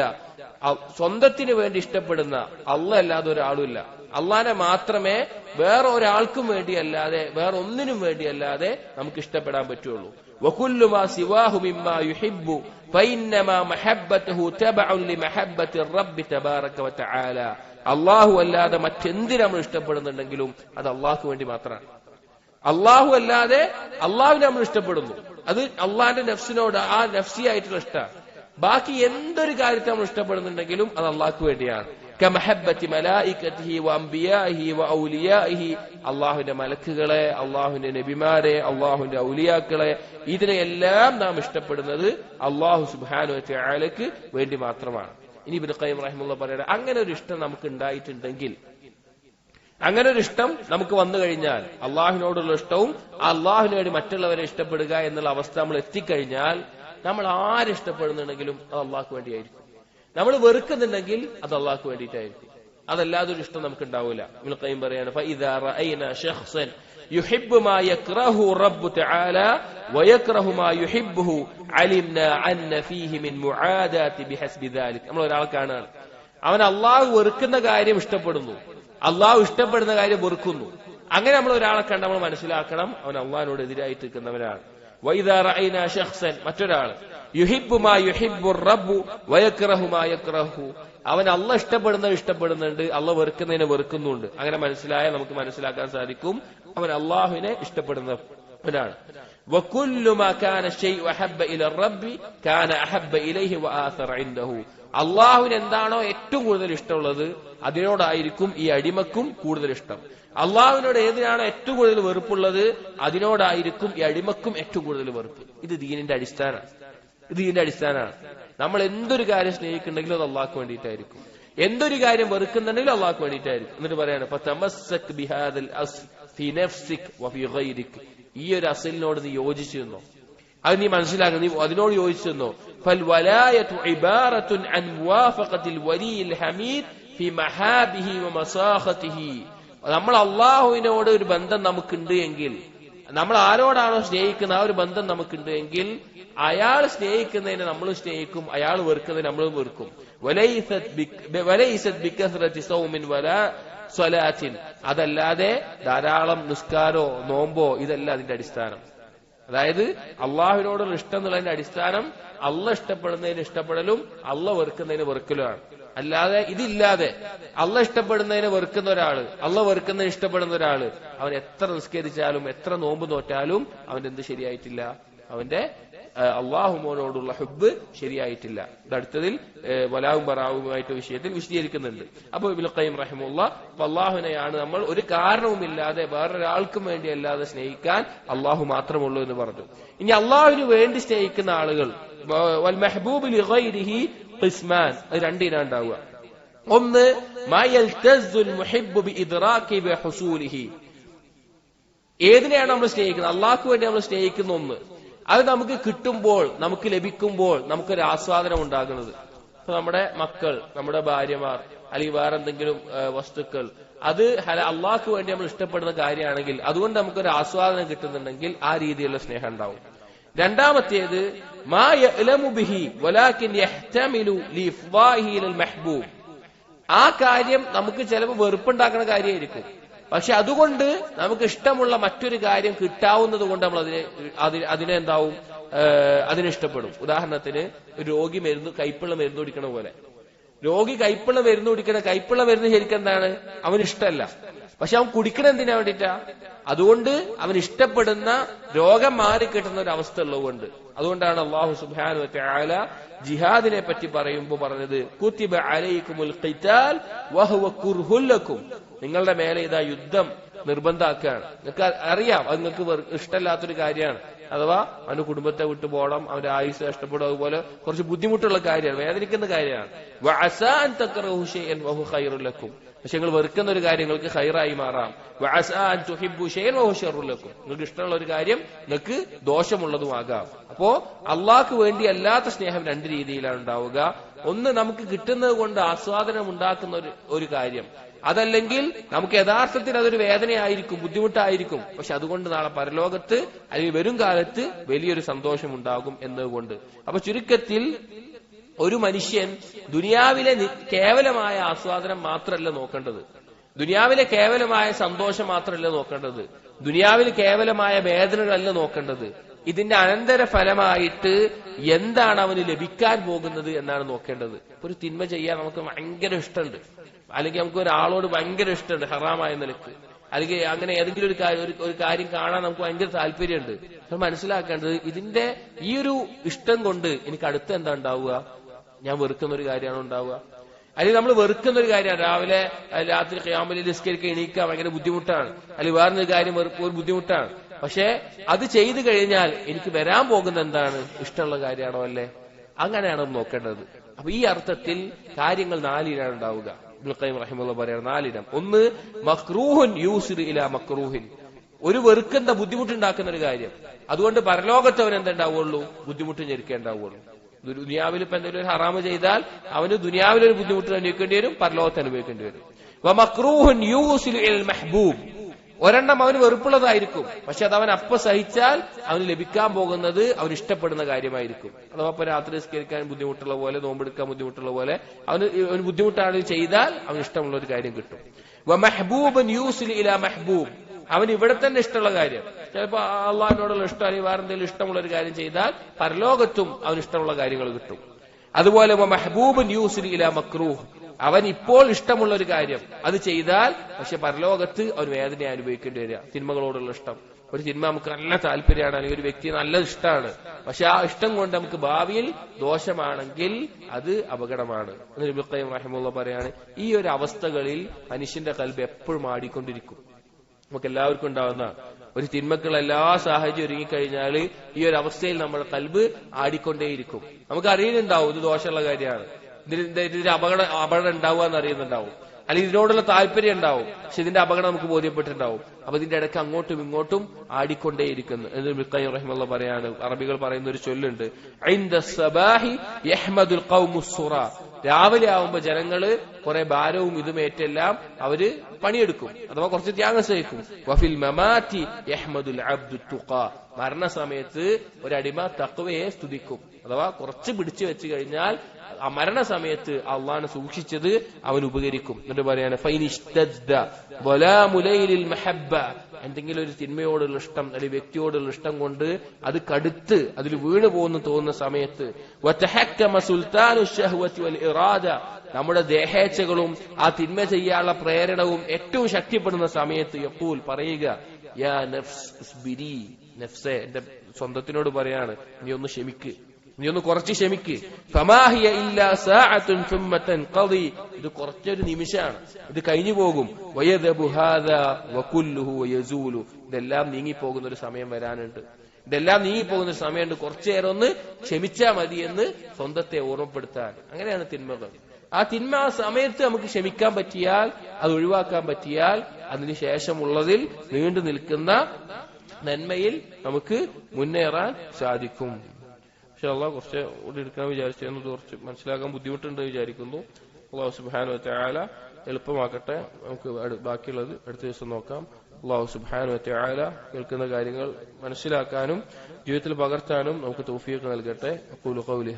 Speaker 1: അ- സ്വന്തത്തിന് വേണ്ടി ഇഷ്ടപ്പെടുന്ന അല്ല അല്ലാതെ ഒരാളുമില്ല അള്ളാനെ മാത്രമേ വേറെ ഒരാൾക്കും വേണ്ടിയല്ലാതെ വേറെ ഒന്നിനും വേണ്ടിയല്ലാതെ നമുക്ക് ഇഷ്ടപ്പെടാൻ പറ്റുള്ളൂ وكل ما سواه مما يحب فإنما محبته تبع لمحبة الرب تبارك وتعالى അള്ളാഹു അല്ലാതെ മറ്റെന്തി നമ്മൾ ഇഷ്ടപ്പെടുന്നുണ്ടെങ്കിലും അത് അള്ളാഹു വേണ്ടി മാത്രമാണ്. അള്ളാഹു അല്ലാതെ അള്ളാഹുവിനെ നമ്മൾ ഇഷ്ടപ്പെടുന്നു. അത് അള്ളാഹിന്റെ നഫ്സിനോട് ആ നഫ്സിയായിട്ടുള്ള ഇഷ്ടമാണ്. ബാക്കി എന്തൊരു കാര്യത്തെ നമ്മൾ ഇഷ്ടപ്പെടുന്നുണ്ടെങ്കിലും അത് അള്ളാഹ്ക്ക് വേണ്ടിയാണ്. അള്ളാഹുവിന്റെ മലക്കുകളെ അള്ളാഹുവിന്റെ നബിമാരെ അള്ളാഹുവിന്റെ ഔലിയാക്കളെ ഇതിനെയെല്ലാം നാം ഇഷ്ടപ്പെടുന്നത് അള്ളാഹു സുബാനു വേണ്ടി മാത്രമാണ്. ഇനി ഇബിന് ഖൈം റഹിമുള്ള പറയുന്നത് അങ്ങനെ ഒരു ഇഷ്ടം നമുക്ക് ഉണ്ടായിട്ടുണ്ടെങ്കിൽ അങ്ങനെ ഒരു ഇഷ്ടം നമുക്ക് വന്നു കഴിഞ്ഞാൽ അള്ളാഹിനോടുള്ള ഇഷ്ടവും അള്ളാഹിനു വേണ്ടി മറ്റുള്ളവരെ ഇഷ്ടപ്പെടുക എന്നുള്ള അവസ്ഥ നമ്മൾ എത്തിക്കഴിഞ്ഞാൽ നമ്മൾ ആരിഷ്ടപ്പെടുന്നുണ്ടെങ്കിലും അത് അള്ളാഹ്ക്ക് വേണ്ടിയായിരിക്കും. നമ്മൾ വെറുക്കുന്നുണ്ടെങ്കിൽ അത് അള്ളാഹ്ക്ക് വേണ്ടിയിട്ടായിരിക്കും. അതല്ലാതൊരു ഇഷ്ടം നമുക്ക് ഉണ്ടാവില്ല ഇബ്നുൽ ഖൈം പറയാണ് يحب ما يكره رب تعالى ويكره ما يحبه علمنا أن فيه من معاداة بحسب ذلك നമ്മൾ ഒരാളെ കാണുകയാണ് അവൻ അള്ളാഹു വെറുക്കുന്ന കാര്യം ഇഷ്ടപ്പെടുന്നു അള്ളാഹു ഇഷ്ടപ്പെടുന്ന കാര്യം വെറുക്കുന്നു അങ്ങനെ നമ്മൾ ഒരാളെ കണ്ട് നമ്മൾ മനസ്സിലാക്കണം അവൻ അള്ളാഹിനോട് എതിരായിട്ട് നിൽക്കുന്നവനാണ് വൈദാ റഅയ്നാ ശഖ്സൻ മറ്റൊരാൾ യുഹിബ്ബു മാ യുഹിബ്ബു റബ്ബു വയക്റഹു മാ യക്റഹു അവൻ അള്ള ഇഷ്ടപ്പെടുന്നത് ഇഷ്ടപ്പെടുന്നുണ്ട് അള്ള വെറുക്കുന്നതിനെ വെറുക്കുന്നുണ്ട്. അങ്ങനെ മനസ്സിലായാൽ നമുക്ക് മനസ്സിലാക്കാൻ സാധിക്കും അവൻ അള്ളാഹുവിനെ ഇഷ്ടപ്പെടുന്നവനാണ്. അള്ളാഹുവിന് എന്താണോ ഏറ്റവും കൂടുതൽ ഇഷ്ടമുള്ളത് അതിനോടായിരിക്കും ഈ അടിമക്കും കൂടുതൽ ഇഷ്ടം. അള്ളാഹുവിനോട് ഏതിനാണോ ഏറ്റവും കൂടുതൽ വെറുപ്പുള്ളത് അതിനോടായിരിക്കും ഈ അടിമക്കും ഏറ്റവും കൂടുതൽ വെറുപ്പ്. ഇത് ദീനിന്റെ അടിസ്ഥാനമാണ് ഇത് ഇതിന്റെ അടിസ്ഥാനമാണ്. നമ്മൾ എന്തൊരു കാര്യം സ്നേഹിക്കുന്നുണ്ടെങ്കിലും അത് അള്ളാഹ്ക്ക് വേണ്ടിയിട്ടായിരിക്കും. എന്തൊരു കാര്യം വെറുക്കുന്നുണ്ടെങ്കിലും അള്ളാഹ്ക്ക് വേണ്ടിയിട്ടായിരിക്കും. എന്നിട്ട് പറയാണ് ഈ ഒരു അസലിനോട് നീ യോജിച്ചു നിന്നോ അത് നീ മനസ്സിലാക്കുക നീ അതിനോട് യോജിച്ചു നിന്നോ നമ്മൾ അള്ളാഹുവിനോട് ഒരു ബന്ധം നമുക്കുണ്ട് എങ്കിൽ നമ്മൾ ആരോടാണോ സ്നേഹിക്കുന്ന ആ ഒരു ബന്ധം നമുക്കുണ്ട് എങ്കിൽ അയാൾ സ്നേഹിക്കുന്നതിനെ നമ്മൾ സ്നേഹിക്കും അയാൾ വെറുക്കുന്നതിന് നമ്മൾ വെറുക്കും. അതല്ലാതെ ധാരാളം നിസ്കാരോ നോമ്പോ ഇതല്ല അതിന്റെ അടിസ്ഥാനം. അതായത് അള്ളാഹുവിനോടുള്ള ഇഷ്ടം എന്നുള്ളതിന്റെ അടിസ്ഥാനം അള്ള ഇഷ്ടപ്പെടുന്നതിന് ഇഷ്ടപ്പെടലും അള്ള വെറുക്കുന്നതിന് വെറുക്കലുമാണ്. അല്ലാതെ ഇതില്ലാതെ അള്ള ഇഷ്ടപ്പെടുന്നതിന് വെറുക്കുന്ന ഒരാൾ അള്ള വെറുക്കുന്നതിന് ഇഷ്ടപ്പെടുന്ന ഒരാൾ അവൻ എത്ര നിസ്കരിച്ചാലും എത്ര നോമ്പ് നോറ്റാലും അവന്റെ എന്ത് ശരിയായിട്ടില്ല. അവന്റെ അള്ളാഹുമോനോടുള്ള ഹുബ് ശരിയായിട്ടില്ല. അടുത്തതിൽ വലാവും പറാവുമായിട്ട് വിഷയത്തിൽ വിശദീകരിക്കുന്നുണ്ട്. അപ്പൊ ഇബിൽ ഖയ്യം റഹിമുള്ള അള്ളാഹുവിനെയാണ് നമ്മൾ ഒരു കാരണവുമില്ലാതെ വേറൊരാൾക്കും വേണ്ടി അല്ലാതെ സ്നേഹിക്കാൻ അള്ളാഹു മാത്രമുള്ളൂ എന്ന് പറഞ്ഞു. ഇനി അള്ളാഹുവിന് വേണ്ടി സ്നേഹിക്കുന്ന ആളുകൾ ഖിസ്മാൻ അത് രണ്ടിനാ ഉണ്ടാവുക ഒന്ന് ഏതിനെയാണ് നമ്മൾ സ്നേഹിക്കുന്നത്? അള്ളാഹ്ക്ക് വേണ്ടി നമ്മൾ സ്നേഹിക്കുന്ന ഒന്ന്. അത് നമുക്ക് കിട്ടുമ്പോൾ നമുക്ക് ലഭിക്കുമ്പോൾ നമുക്കൊരു ആസ്വാദനം ഉണ്ടാകുന്നത്. ഇപ്പൊ നമ്മുടെ മക്കൾ നമ്മുടെ ഭാര്യമാർ അല്ലെങ്കിൽ വേറെ എന്തെങ്കിലും വസ്തുക്കൾ അത് അള്ളാഹ്ക്ക് വേണ്ടി നമ്മൾ ഇഷ്ടപ്പെടുന്ന കാര്യമാണെങ്കിൽ അതുകൊണ്ട് നമുക്കൊരു ആസ്വാദനം കിട്ടുന്നുണ്ടെങ്കിൽ ആ രീതിയിലുള്ള സ്നേഹം ഉണ്ടാവും. രണ്ടാമത്തേത് മാ ബിഹി വലാകിൻ യഹ്തമിലു മഹ്ബൂബ്. ആ കാര്യം നമുക്ക് ചിലപ്പോൾ വെറുപ്പുണ്ടാക്കുന്ന കാര്യമായിരിക്കും പക്ഷെ അതുകൊണ്ട് നമുക്ക് ഇഷ്ടമുള്ള മറ്റൊരു കാര്യം കിട്ടാവുന്നത് കൊണ്ട് നമ്മൾ അതിനെ അതിന് അതിനെ എന്താവും? ഏഹ് അതിനെ ഇഷ്ടപ്പെടും. ഉദാഹരണത്തിന് രോഗി മരുന്ന് കൈപ്പിള്ള മരുന്ന് കുടിക്കണ പോലെ. രോഗി കൈപ്പിള്ള മരുന്ന് കുടിക്കണ കൈപ്പിള്ള മരുന്ന് ശരിക്കും എന്താണ് അവന് ഇഷ്ടമല്ല പക്ഷെ അവൻ കുടിക്കണ എന്തിനാ വേണ്ടിയിട്ടാ അതുകൊണ്ട് അവൻ ഇഷ്ടപ്പെടുന്ന രോഗം മാറി കിട്ടുന്ന ഒരു അവസ്ഥ ഉള്ളതുകൊണ്ട് അതുകൊണ്ടാണ് അള്ളാഹു സുബാനു ജിഹാദിനെ പറ്റി പറയുമ്പോൾ പറഞ്ഞത് കുത്തിബ അലൈക്കുമുൽ നിങ്ങളുടെ മേലെ ഇതാ യുദ്ധം നിർബന്ധാക്കുകയാണ് നിങ്ങൾക്ക് അറിയാം അത് നിങ്ങൾക്ക് ഇഷ്ടമല്ലാത്തൊരു കാര്യമാണ്. അഥവാ അവന്റെ കുടുംബത്തെ വിട്ടു പോകണം അവന്റെ ആയുസ് നഷ്ടപ്പെടും അതുപോലെ കുറച്ച് ബുദ്ധിമുട്ടുള്ള കാര്യമാണ് വേദനിക്കുന്ന കാര്യമാണ്. പക്ഷെ നിങ്ങൾ വെറുക്കുന്ന ഒരു കാര്യം നിങ്ങൾക്ക് ഹൈറായി മാറാം. ലക്കും. നിങ്ങൾക്ക് ഇഷ്ടമുള്ള ഒരു കാര്യം നിങ്ങൾക്ക് ദോഷമുള്ളതുമാകാം അപ്പോ അള്ളാഹ്ക്ക് വേണ്ടി അല്ലാത്ത സ്നേഹം രണ്ട് രീതിയിലാണ് ഉണ്ടാവുക. ഒന്ന് നമുക്ക് കിട്ടുന്നത് കൊണ്ട് ആസ്വാദനം ഉണ്ടാക്കുന്ന ഒരു ഒരു കാര്യം. അതല്ലെങ്കിൽ നമുക്ക് യഥാർത്ഥത്തിൽ അതൊരു വേദനയായിരിക്കും ബുദ്ധിമുട്ടായിരിക്കും. പക്ഷെ അതുകൊണ്ട് നാളെ പരലോകത്ത് അല്ലെങ്കിൽ വരും കാലത്ത് വലിയൊരു സന്തോഷം ഉണ്ടാകും എന്നതുകൊണ്ട്. അപ്പൊ ചുരുക്കത്തിൽ ഒരു മനുഷ്യൻ ദുനിയാവിലെ കേവലമായ ആസ്വാദനം മാത്രമല്ല നോക്കേണ്ടത്. ദുനിയാവിലെ കേവലമായ സന്തോഷം മാത്രമല്ല നോക്കേണ്ടത്. ദുനിയാവിൽ കേവലമായ വേദനകളല്ല നോക്കേണ്ടത്. ഇതിന്റെ അനന്തര ഫലമായിട്ട് എന്താണ് അവന് ലഭിക്കാൻ പോകുന്നത് എന്നാണ് നോക്കേണ്ടത്. ഒരു തിന്മ ചെയ്യാൻ നമുക്ക് ഭയങ്കര ഇഷ്ടമുണ്ട്. അല്ലെങ്കിൽ നമുക്ക് ഒരാളോട് ഭയങ്കര ഇഷ്ടമുണ്ട് ഹറാമായ നിലയ്ക്ക്. അല്ലെങ്കിൽ അങ്ങനെ ഏതെങ്കിലും ഒരു കാര്യം ഒരു- ഒരു കാര്യം കാണാൻ നമുക്ക് ഭയങ്കര താല്പര്യമുണ്ട്. നമ്മൾ മനസ്സിലാക്കേണ്ടത് ഇതിന്റെ ഈ ഒരു ഇഷ്ടം കൊണ്ട് എനിക്ക് അടുത്ത് എന്താ ഉണ്ടാവുക? ഞാൻ വെറുക്കുന്ന ഒരു കാര്യമാണ് ഉണ്ടാവുക. അല്ലെങ്കിൽ നമ്മൾ വെറുക്കുന്ന ഒരു കാര്യമാണ്. രാവിലെ രാത്രി ക്യാമ്പലിൽ നിസ്കരിക്കുക എണീക്കുക ഭയങ്കര ബുദ്ധിമുട്ടാണ്. അല്ലെങ്കിൽ വേറൊരു കാര്യം ഒരു ബുദ്ധിമുട്ടാണ്. പക്ഷേ അത് ചെയ്തു കഴിഞ്ഞാൽ എനിക്ക് വരാൻ പോകുന്ന എന്താണ്? ഇഷ്ടമുള്ള കാര്യമാണോ അല്ലേ? അങ്ങനെയാണ് നോക്കേണ്ടത്. അപ്പൊ ഈ അർത്ഥത്തിൽ കാര്യങ്ങൾ നാലിനാണ് ഉണ്ടാവുക. ഒന്ന് മക്രൂഹുൻ മക്രൂഹിൻ ഒരു വെറുക്കുന്ന ബുദ്ധിമുട്ടുണ്ടാക്കുന്ന ഒരു കാര്യം. അതുകൊണ്ട് പരലോകത്ത് അവൻ എന്തുണ്ടാവുള്ളൂ? ബുദ്ധിമുട്ട് ഞെരുക്കേണ്ടാവുള്ളൂ. ദുനിയാവിൽ ഇപ്പൊ എന്തെങ്കിലും ഒരു ഹറാമ് ചെയ്താൽ അവന് ദുനിയാവിൽ ഒരു ബുദ്ധിമുട്ട് അനുഭവിക്കേണ്ടി വരും പരലോകത്ത് അനുഭവിക്കേണ്ടി വരും. മെഹബൂബ്. ഒരെണ്ണം അവന് വെറുപ്പുള്ളതായിരിക്കും പക്ഷെ അത് അവൻ അപ്പ സഹിച്ചാൽ അവന് ലഭിക്കാൻ പോകുന്നത് അവൻ ഇഷ്ടപ്പെടുന്ന കാര്യമായിരിക്കും. അഥവാ ഇപ്പൊ രാത്രി നിസ്കരിക്കാൻ ബുദ്ധിമുട്ടുള്ള പോലെ നോമ്പെടുക്കാൻ ബുദ്ധിമുട്ടുള്ള പോലെ അവന് അവന് ബുദ്ധിമുട്ടാണെങ്കിൽ ചെയ്താൽ അവന് ഇഷ്ടമുള്ള ഒരു കാര്യം കിട്ടും. മെഹബൂബ് യൂസിൽ ഇല മെഹബൂബ്. അവൻ ഇവിടെ തന്നെ ഇഷ്ടമുള്ള കാര്യം. ചിലപ്പോ അള്ളാഹിനോടുള്ള ഇഷ്ടം അല്ലെങ്കിൽ വേറെ എന്തെങ്കിലും ഇഷ്ടമുള്ള ഒരു കാര്യം ചെയ്താൽ പരലോകത്തും അവന് ഇഷ്ടമുള്ള കാര്യങ്ങൾ കിട്ടും. അതുപോലെ മെഹബൂബ് ന്യൂസ് ഇല മക്രൂഹ്. അവൻ ഇപ്പോൾ ഇഷ്ടമുള്ള ഒരു കാര്യം. അത് ചെയ്താൽ പക്ഷെ പരലോകത്ത് അവൻ വേദന അനുഭവിക്കേണ്ടി വരിക. സിനിമകളോടുള്ള ഇഷ്ടം. ഒരു സിനിമ നമുക്ക് നല്ല താല്പര്യമാണ് അല്ലെങ്കിൽ ഒരു വ്യക്തി നല്ല ഇഷ്ടമാണ്. പക്ഷെ ആ ഇഷ്ടം കൊണ്ട് നമുക്ക് ഭാവിയിൽ ദോഷമാണെങ്കിൽ അത് അപകടമാണ്. എന്ന് റഹിമുള്ള പറയാണ് ഈ ഒരു അവസ്ഥകളിൽ മനുഷ്യന്റെ കൽബ് എപ്പോഴും ആടിക്കൊണ്ടിരിക്കും. നമുക്ക് എല്ലാവർക്കും ഉണ്ടാവുന്ന ഒരു തിന്മക്കുള്ള എല്ലാ സാഹചര്യം ഒരുങ്ങിക്കഴിഞ്ഞാൽ ഈ ഒരു അവസ്ഥയിൽ നമ്മുടെ കൽബ് ആടിക്കൊണ്ടേയിരിക്കും. നമുക്ക് അറിയുന്നുണ്ടാവും ഇത് ദോഷമുള്ള കാര്യമാണ്. ഇതിന് ഇത് ഇതിന്റെ അപകടം അപകടം ഉണ്ടാവുക എന്ന് അറിയുന്നുണ്ടാവും. അല്ലെങ്കിൽ ഇതിനോടുള്ള താല്പര്യം ഉണ്ടാവും. പക്ഷെ ഇതിന്റെ അപകടം നമുക്ക് ബോധ്യപ്പെട്ടിട്ടുണ്ടാവും. അപ്പൊ ഇതിന്റെ ഇടയ്ക്ക് അങ്ങോട്ടും ഇങ്ങോട്ടും ആടിക്കൊണ്ടേയിരിക്കുന്നു. എന്ന് മിക്കയും റഹിമുള്ള പറയാണ്. അറബികൾ പറയുന്ന ഒരു ചൊല്ലുണ്ട്. "ഐന്ദ സബാഹി യഹ്മദുൽ ഖൗമു രാവിലെ ആവുമ്പോ ജനങ്ങൾ കുറെ ഭാരവും ഇതും ഏറ്റെല്ലാം അവർ പണിയെടുക്കും. അഥവാ കുറച്ച് ത്യാഗം സഹിക്കും. വഫിൽ മമാറ്റി യഹ്മദുൽ അബ്ദു തുക മരണസമയത്ത് ഒരടിമ തക്വയെ സ്തുതിക്കും. അഥവാ കുറച്ച് പിടിച്ചു വെച്ച് കഴിഞ്ഞാൽ ആ മരണസമയത്ത് അള്ളാഹനെ സൂക്ഷിച്ചത് അവൻ ഉപകരിക്കും. എന്നിട്ട് പറയാണ് ഫൈനിഷ്തദ്ദ വലാമുലൈലിൽ മഹബ്ബ. എന്തെങ്കിലും ഒരു തിന്മയോടുള്ള ഇഷ്ടം അല്ലെങ്കിൽ വ്യക്തിയോടുള്ള ഇഷ്ടം കൊണ്ട് അത് കടുത്ത് അതിൽ വീണു പോകുന്നു തോന്നുന്ന സമയത്ത്. നമ്മുടെ ദേഹേച്ഛകളും ആ തിന്മ ചെയ്യാനുള്ള പ്രേരണവും ഏറ്റവും ശക്തിപ്പെടുന്ന സമയത്ത് എപ്പോൾ പറയുക യാ നഫ്സെ എന്റെ സ്വന്തത്തിനോട് പറയാണ് നീ ഒന്ന് ക്ഷമിക്ക്. നീ ഒന്ന് കുറച്ച് ക്ഷമിക്ക്. ഫമാഹിയ ഇല്ലാ ഇത് കുറച്ചൊരു നിമിഷമാണ്. ഇത് കഴിഞ്ഞു പോകും. വയദബു ഹാദാ വകുല്ലുഹു വയസൂലു. ഇതെല്ലാം നീങ്ങിപ്പോകുന്ന ഒരു സമയം വരാനുണ്ട്. ഇതെല്ലാം നീങ്ങിപ്പോകുന്ന സമയമുണ്ട്. കുറച്ചു നേരം ഒന്ന് ക്ഷമിച്ചാ മതി എന്ന് സ്വന്തത്തെ ഓർമ്മപ്പെടുത്താൻ. അങ്ങനെയാണ് തിന്മകൾ. ആ തിന്മ ആ സമയത്ത് നമുക്ക് ക്ഷമിക്കാൻ പറ്റിയാൽ അത് ഒഴിവാക്കാൻ പറ്റിയാൽ അതിനുശേഷമുള്ളതിൽ നീണ്ടു നിൽക്കുന്ന നന്മയിൽ നമുക്ക് മുന്നേറാൻ സാധിക്കും. പക്ഷെ അള്ളാഹ് കുറച്ച് കൂടി എടുക്കാൻ വിചാരിച്ചു എന്ന് കുറച്ച് മനസ്സിലാക്കാൻ ബുദ്ധിമുട്ടുണ്ട് വിചാരിക്കുന്നു. അള്ളാഹു സുബാനു ആല എളുപ്പമാക്കട്ടെ. നമുക്ക് ബാക്കിയുള്ളത് അടുത്ത ദിവസം നോക്കാം. അള്ളാഹു സുബാനു ആല കേൾക്കുന്ന കാര്യങ്ങൾ മനസ്സിലാക്കാനും ജീവിതത്തിൽ പകർത്താനും നമുക്ക് തോഫിയൊക്കെ നൽകട്ടെ. അക്കൂലി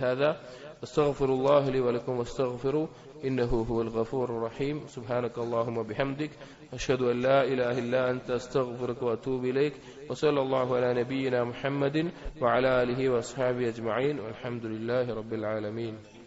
Speaker 1: അസ്തഫിറുല്ലാഹുലി വലക്കും വസ്തഫിറു إنه هو الغفور الرحيم. سبحانك اللهم وبحمدك أشهد أن لا إله إلا أنت أستغفرك وأتوب إليك وصلى الله على نبينا محمد وعلى آله وأصحابه أجمعين والحمد لله رب العالمين.